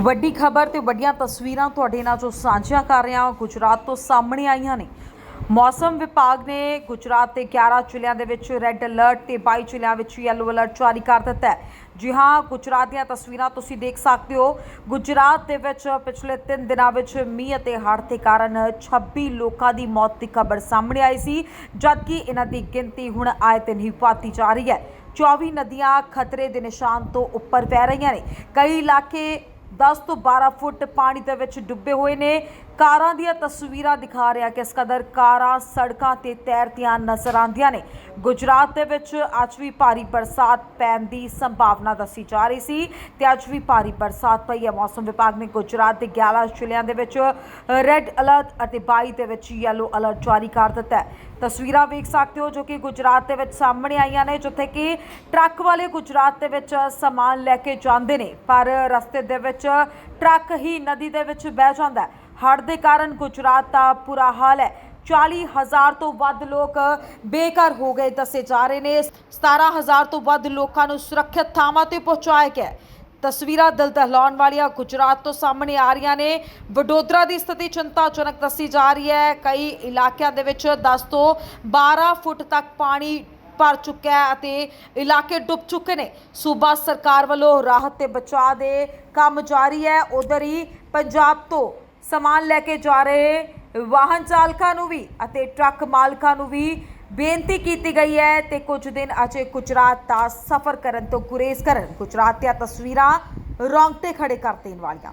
ਵੱਡੀ ਖਬਰ ਤੇ ਵੱਡੀਆਂ ਤਸਵੀਰਾਂ ਤੁਹਾਡੇ ਨਾਲ ਜੋ ਸਾਂਝੀਆਂ ਕਰ ਰਿਹਾ ਹਾਂ, ਗੁਜਰਾਤ ਤੋਂ ਸਾਹਮਣੇ ਆਈਆਂ ਨੇ। ਮੌਸਮ ਵਿਭਾਗ ਨੇ ਗੁਜਰਾਤ ਦੇ 11 ਜ਼ਿਲ੍ਹਿਆਂ ਦੇ ਵਿੱਚ ਰੈੱਡ ਅਲਰਟ ਤੇ 22 ਜ਼ਿਲ੍ਹਿਆਂ ਵਿੱਚ ਯੈਲੋ ਅਲਰਟ ਜਾਰੀ ਕਰ ਦਿੱਤਾ ਹੈ। ਜੀ ਹਾਂ, ਗੁਜਰਾਤ ਦੀਆਂ ਤਸਵੀਰਾਂ ਤੁਸੀਂ ਦੇਖ ਸਕਦੇ ਹੋ। ਗੁਜਰਾਤ ਦੇ ਵਿੱਚ ਪਿਛਲੇ 3 ਦਿਨਾਂ ਵਿੱਚ ਮੀਂਹ ਅਤੇ ਹੜ੍ਹ ਦੇ ਕਾਰਨ 26 ਲੋਕਾਂ ਦੀ ਮੌਤ ਦੀ ਖਬਰ ਸਾਹਮਣੇ ਆਈ ਸੀ, ਜਦਕਿ ਇਹਨਾਂ ਦੀ ਗਿਣਤੀ ਹੁਣ ਆਏ ਦਿਨ ਹੀ ਵਧਦੀ ਜਾ ਰਹੀ ਹੈ। 24 ਨਦੀਆਂ ਖਤਰੇ ਦੇ ਨਿਸ਼ਾਨ ਤੋਂ ਉੱਪਰ ਵਹਿ ਰਹੀਆਂ ਨੇ। ਕਈ ਇਲਾਕੇ 10 ਤੋਂ 12 ਫੁੱਟ ਪਾਣੀ ਦੇ ਵਿੱਚ ਡੁੱਬੇ ਹੋਏ ਨੇ। ਕਾਰਾਂ ਦੀਆਂ ਤਸਵੀਰਾਂ ਦਿਖਾ ਰਿਹਾ ਕਿ ਇਸ ਕਦਰ ਕਾਰਾਂ, ਸੜਕਾਂ ਤੇ ਤੈਰਦੀਆਂ ਨਜ਼ਰ ਆਉਂਦੀਆਂ ਨੇ। ਗੁਜਰਾਤ ਦੇ ਵਿੱਚ ਅੱਜ ਵੀ ਭਾਰੀ ਬਰਸਾਤ ਪੈਣ ਦੀ ਸੰਭਾਵਨਾ ਦੱਸੀ ਜਾ ਰਹੀ ਸੀ ਤੇ ਅੱਜ ਵੀ ਭਾਰੀ ਬਰਸਾਤ ਪਈ ਹੈ। ਮੌਸਮ ਵਿਭਾਗ ਨੇ ਗੁਜਰਾਤ ਦੇ 11 ਜ਼ਿਲ੍ਹਿਆਂ ਦੇ ਵਿੱਚ ਰੈੱਡ ਅਲਰਟ ਅਤੇ 22 ਦੇ ਵਿੱਚ ਯੈਲੋ ਅਲਰਟ ਜਾਰੀ ਕਰ ਦਿੱਤਾ ਹੈ। ਤਸਵੀਰਾਂ ਵੇਖ ਸਕਦੇ ਹੋ ਜੋ ਕਿ ਗੁਜਰਾਤ ਦੇ ਵਿੱਚ ਸਾਹਮਣੇ ਆਈਆਂ ਨੇ, ਜਿੱਥੇ ਕਿ ਟਰੱਕ ਵਾਲੇ ਗੁਜਰਾਤ ਦੇ ਵਿੱਚ ਸਮਾਨ ਲੈ ਕੇ ਜਾਂਦੇ ਨੇ, ਪਰ ਰਸਤੇ ਦੇ ਵਿੱਚ ਟਰੱਕ ਹੀ ਨਦੀ ਦੇ ਵਿੱਚ ਬਹਿ ਜਾਂਦਾ ਹੈ। ਹੜ੍ਹ ਦੇ ਕਾਰਨ ਗੁਜਰਾਤ ਦਾ ਬੁਰਾ ਹਾਲ ਹੈ। 40000 ਤੋਂ ਵੱਧ ਲੋਕ ਬੇਘਰ ਹੋ ਗਏ ਦੱਸੇ ਜਾ ਰਹੇ ਨੇ। 17000 ਤੋਂ ਵੱਧ ਲੋਕਾਂ ਨੂੰ ਸੁਰੱਖਿਅਤ ਥਾਵਾਂ ਤੇ ਪਹੁੰਚਾਇਆ ਗਿਆ ਤਸਵੀਰਾਂ ਦਿਲ ਦਹਿਲਾਉਣ ਵਾਲੀਆਂ ਗੁਜਰਾਤ ਤੋਂ ਸਾਹਮਣੇ ਆ ਰਹੀਆਂ ਨੇ। ਵਡੋਦਰਾ ਦੀ ਸਥਿਤੀ ਚਿੰਤਾਜਨਕ ਦੱਸੀ ਜਾ ਰਹੀ ਹੈ। ਕਈ ਇਲਾਕਿਆਂ ਦੇ ਵਿੱਚ 10 ਤੋਂ 12 ਫੁੱਟ ਤੱਕ ਪਾਣੀ ਭਰ ਚੁੱਕਿਆ ਹੈ ਅਤੇ ਇਲਾਕੇ ਡੁੱਬ ਚੁੱਕੇ ਨੇ। ਸੂਬਾ ਸਰਕਾਰ ਵੱਲੋਂ ਰਾਹਤ ਤੇ ਬਚਾਅ ਦੇ ਕੰਮ ਜਾਰੀ ਹੈ। ਉਧਰ ਹੀ ਪੰਜਾਬ ਤੋਂ ਸਮਾਨ ਲੈ ਕੇ ਜਾ ਰਹੇ ਵਾਹਨ ਚਾਲਕਾਂ ਨੂੰ ਵੀ ਅਤੇ ਟਰੱਕ ਮਾਲਕਾਂ ਨੂੰ ਵੀ ਬੇਨਤੀ ਕੀਤੀ ਗਈ ਹੈ ਤੇ ਕੁਝ ਦਿਨ ਅਜੇ ਗੁਜਰਾਤ ਦਾ ਸਫ਼ਰ ਕਰਨ ਤੋਂ ਗੁਰੇਜ਼ ਕਰਨ। ਗੁਜਰਾਤ ਦੀਆਂ ਤਸਵੀਰਾਂ ਰੌਂਗਟੇ ਖੜੇ ਕਰ ਦੇਣ ਵਾਲੀਆਂ।